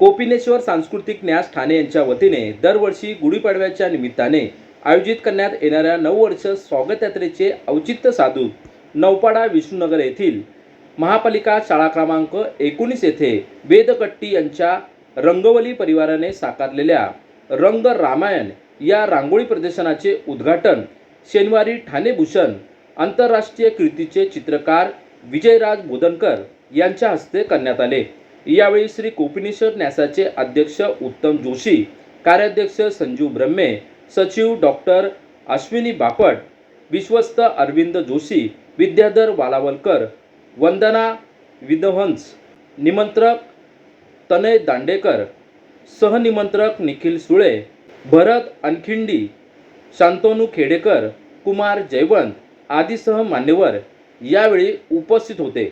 कोपिनेश्वर सांस्कृतिक न्यास ठाणे यांच्या वतीने दरवर्षी गुढीपाडव्याच्या निमित्ताने आयोजित करण्यात येणाऱ्या नववर्ष स्वागत यात्रेचे औचित्य साधून नौपाडा विष्णुनगर येथील महापालिका शाळा क्रमांक एकोणीस येथे वेदकट्टी यांच्या रंगवली परिवाराने साकारलेल्या रंग रामायण या रांगोळी प्रदर्शनाचे उद्घाटन शनिवारी ठाणे भूषण आंतरराष्ट्रीय कीर्तीचे चित्रकार विजयराज बोधनकर यांच्या हस्ते करण्यात आले. यावेळी श्री कोपिनेश्वर न्यासाचे अध्यक्ष उत्तम जोशी कार्याध्यक्ष संजीव ब्रह्मे सचिव डॉक्टर अश्विनी बापट विश्वस्त अरविंद जोशी विद्याधर वालावलकर वंदना विदहंस निमंत्रक तनय दांडेकर सहनिमंत्रक निखिल सुळे भरत अनखिंडी शांतनू खेडेकर कुमार जयवंत आदीसह मान्यवर यावेळी उपस्थित होते.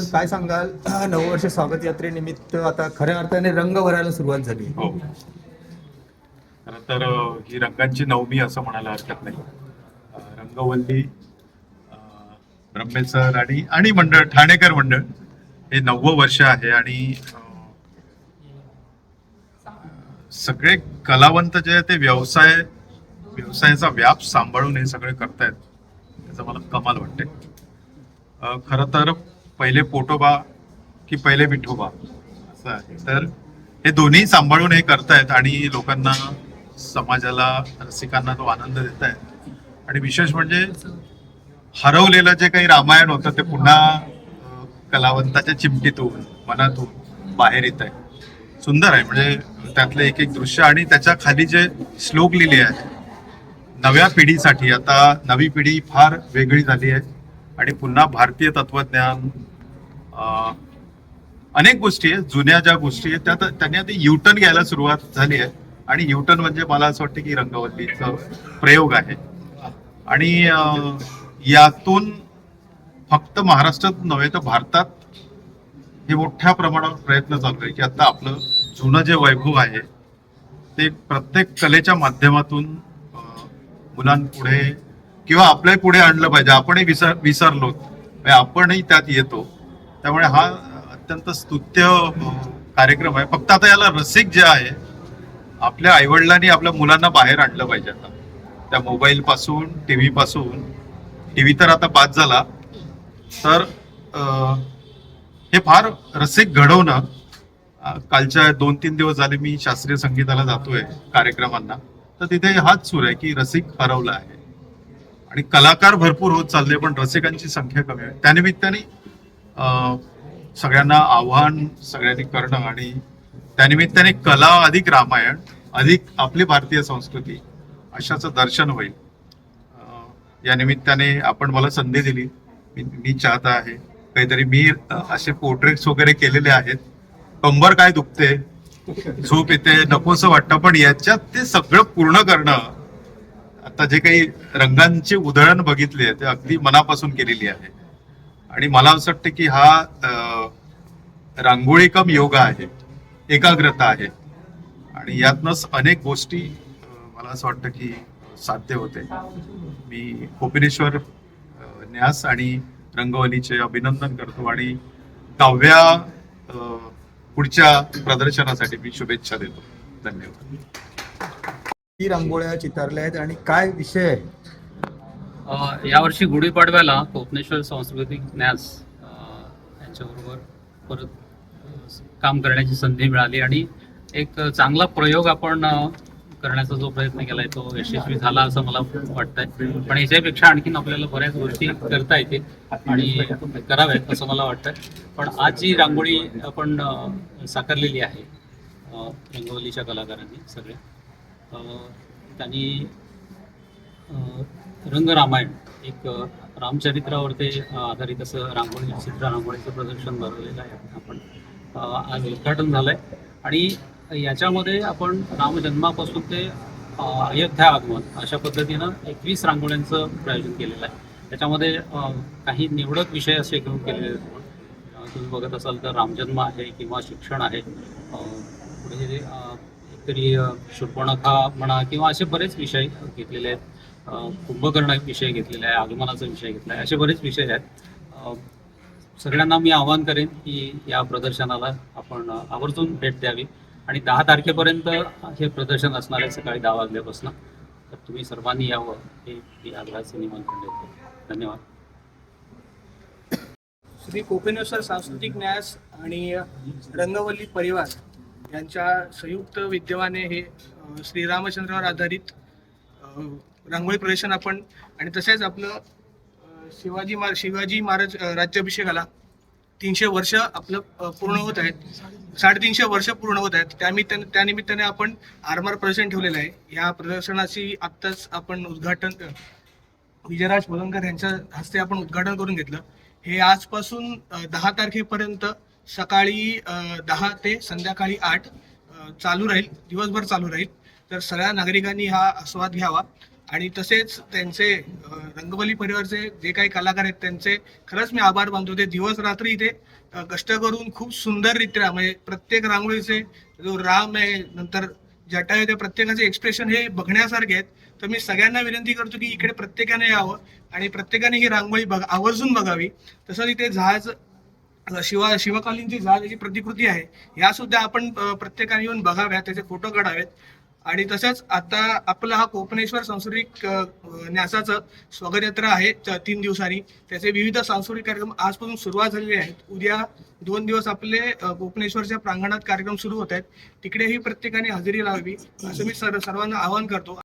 तर काय सांगाल? नववर्ष स्वागत यात्रेनिमित्त आता खऱ्या अर्थाने रंग भरायला सुरुवात झाली. हो. खरं तर ही रंगांची नवमी असं म्हणायला हरकत नाही. रंगवल्ली ब्रह्मेसर आणि आणि मंडळ ठाणेकर मंडळ हे नववं वर्ष आहे आणि सगळे कलावंत जे आहे ते व्यवसाय व्यवसायाचा व्याप सांभाळून हे सगळे करतायत. त्याचं मला कमाल वाटते खर खरं तर पहिले पोटोबा की पहिले विठोबा? असं आहे. तर हे दोन्ही सांभाळून हे करतायत आणि लोकांना समाजाला रसिकांना तो आनंद देत आहेत आणि विशेष म्हणजे हरवलेलं जे काही रामायण होतं ते पुन्हा कलावंताच्या चिमटीतून मनातून बाहेर येत आहे सुंदर आहे. म्हणजे त्यातले एक एक दृश्य आणि त्याच्याखाली जे श्लोक लिहिले आहेत नव्या पिढीसाठी. आता नवी पिढी फार वेगळी झाली आहे. आणि पुन्हा भारतीय तत्वज्ञान अनेक गोष्टी आहेत. जुन्या ज्या गोष्टी आहेत त्या त्यांनी आता युटर्न घ्यायला सुरुवात झाली आहे. आणि युटर्न म्हणजे मला असं वाटतं की रंगवल्लीचा प्रयोग आहे. आणि यातून फक्त महाराष्ट्रात नव्हे तर भारतात हे मोठ्या प्रमाणावर प्रयत्न चालू आहे की आता आपलं जुनं जे वैभव आहे ते प्रत्येक कलेच्या माध्यमातून मुलांपुढे किंवा आपल्या पुढे आणलं पाहिजे. आपणही विसर विसरलो. म्हणजे आपणही त्यात येतो. त्यामुळे हा अत्यंत स्तुत्य कार्यक्रम आहे. फक्त आता याला रसिक जे आहे आपल्या आईवडिलांनी आपल्या मुलांना बाहेर आणलं पाहिजे आता. त्या मोबाईल पासून टीव्ही पासून टीव्ही तर आता बाद झाला. तर हे फार रसिक घडवणं कालच्या दोन तीन दिवस झाले मी शास्त्रीय संगीताला जातोय कार्यक्रमांना. तर तिथे हाच सूर आहे की रसिक हरवला आहे. आणि कलाकार भरपूर होत चालले पण रसिकांची संख्या कमी आहे. त्यानिमित्ताने सगळ्यांना आव्हान सगळ्यांनी करणं आणि त्यानिमित्ताने कला अधिक रामायण अधिक आपली भारतीय संस्कृती अशाचं दर्शन होईल. या निमित्ताने आपण मला संधी दिली. मी चाहत चाहता आहे. काहीतरी मी असे पोर्ट्रेट्स वगैरे केलेले आहेत. कंबर काय दुखते झोप येते नकोसं वाटतं पण याच्यात ते सगळं पूर्ण करणं आता जे काही रंगांची उधळण बघितली आहे ते अगदी मनापासून केलेली आहे. आणि मला असं वाटतं की हा रांगोळी कम योगा आहे एकाग्रता आहे. आणि यातनंच अनेक गोष्टी मला असं वाटतं की साध्य होते. मी कोपिनेश्वर न्यास आणि रंगवलीचे अभिनंदन करतो आणि दहाव्या पुढच्या प्रदर्शनासाठी मी शुभेच्छा देतो. धन्यवाद. किती रांगोळ्या चितारल्या आहेत आणि काय विषय आहे? यावर्षी गुढीपाडव्याला कोपनेश्वर सांस्कृतिक न्यास यांच्याबरोबर परत काम करण्याची संधी मिळाली आणि एक चांगला प्रयोग आपण करण्याचा जो प्रयत्न केलाय तो यशस्वी झाला असं मला वाटतंय. पण याच्यापेक्षा आणखीन आपल्याला बऱ्याच गोष्टी करता येतील आणि कराव्यात असं मला वाटतंय. पण आज जी रांगोळी आपण साकारलेली आहे रंगवलीच्या कलाकारांनी सगळ्या त्यांनी रंगरामायण एक रामचरित्रावरती आधारित असं रांगोळी चित्र रांगोळीचं प्रदर्शन भरवलेलं आहे. आपण आज उद्घाटन झालं आहे आणि याच्यामध्ये आपण रामजन्मापासून ते अयोध्या आगमन अशा पद्धतीनं एकवीस रांगोळ्यांचं प्रयोजन केलेलं आहे. त्याच्यामध्ये काही निवडक विषय असे घेऊन केलेले आहेत तुम्ही बघत असाल तर रामजन्म आहे किंवा शिक्षण आहे. पुढे तरी एकतरी शूर्पणखा म्हणा किंवा असे बरेच विषय घेतलेले आहेत. कुंभकर्ण विषय घेतलेला आहे आगमनाचा विषय घेतला आहे असे बरेच विषय आहेत. सगळ्यांना मी आवाहन करेन की या प्रदर्शनाला आपण आवर्जून भेट द्यावी. आणि दहा तारखेपर्यंत हे प्रदर्शन असणार आहे सकाळी दहा वाजल्यापासून. तर तुम्ही सर्वांनी यावं हे मी आग्रहाचं निमंत्रण देतो. धन्यवाद. श्री कोपिनेश्वर सांस्कृतिक न्यास आणि रंगवल्ली परिवार. यांच्या संयुक्त विद्यमाने हे श्रीरामचंद्रावर आधारित रांगोळी प्रदर्शन आपण आणि तसेच आपलं शिवाजी मार शिवाजी महाराज राज्याभिषेकाला तीनशे वर्ष आपलं पूर्ण होत आहेत. साडेतीनशे वर्ष पूर्ण होत आहेत. त्यानिमित्ताने त्यानिमित्ताने आपण आरमार प्रदर्शन ठेवलेलं आहे. या प्रदर्शनाची आत्ताच आपण उद्घाटन विजयराज भोलंकर यांच्या हस्ते आपण उद्घाटन करून घेतलं. हे आजपासून दहा तारखेपर्यंत सकाळी दहा ते संध्याकाळी आठ चालू राहील दिवसभर चालू राहील. तर सगळ्या नागरिकांनी हा आस्वाद घ्यावा. आणि तसेच त्यांचे रंगबली रंगवली परिवारचे जे काही कलाकार आहेत त्यांचे खरंच मी आभार मानतो. ते दिवस रात्री इथे कष्ट करून खूप सुंदररित्या म्हणजे प्रत्येक रांगोळीचे जो राम आहे नंतर जटा आहे ते प्रत्येकाचे एक्सप्रेशन हे बघण्यासारखे आहेत. तर मी सगळ्यांना विनंती करतो की इकडे प्रत्येकाने यावं आणि प्रत्येकाने ही रांगोळी बघ आवर्जून बघावी. तसंच इथे जहाज शिवा शिवकालीनची जहाज याची प्रतिकृती आहे या सुद्धा आपण प्रत्येकाने येऊन बघाव्या त्याचे फोटो काढावेत. आणि तसंच आता आपला हा कोकणेश्वर सांस्कृतिक न्यासाचं स्वागत यात्रा आहे तीन दिवसांनी. त्याचे विविध सांस्कृतिक कार्यक्रम आजपासून सुरुवात झालेले आहेत. उद्या दोन दिवस आपले कोपनेश्वरच्या कोकणेश्वरच्या प्रांगणात कार्यक्रम सुरू होत आहेत. तिकडेही प्रत्येकाने हजेरी लावावी असं मी सर सर्वांना आवाहन करतो.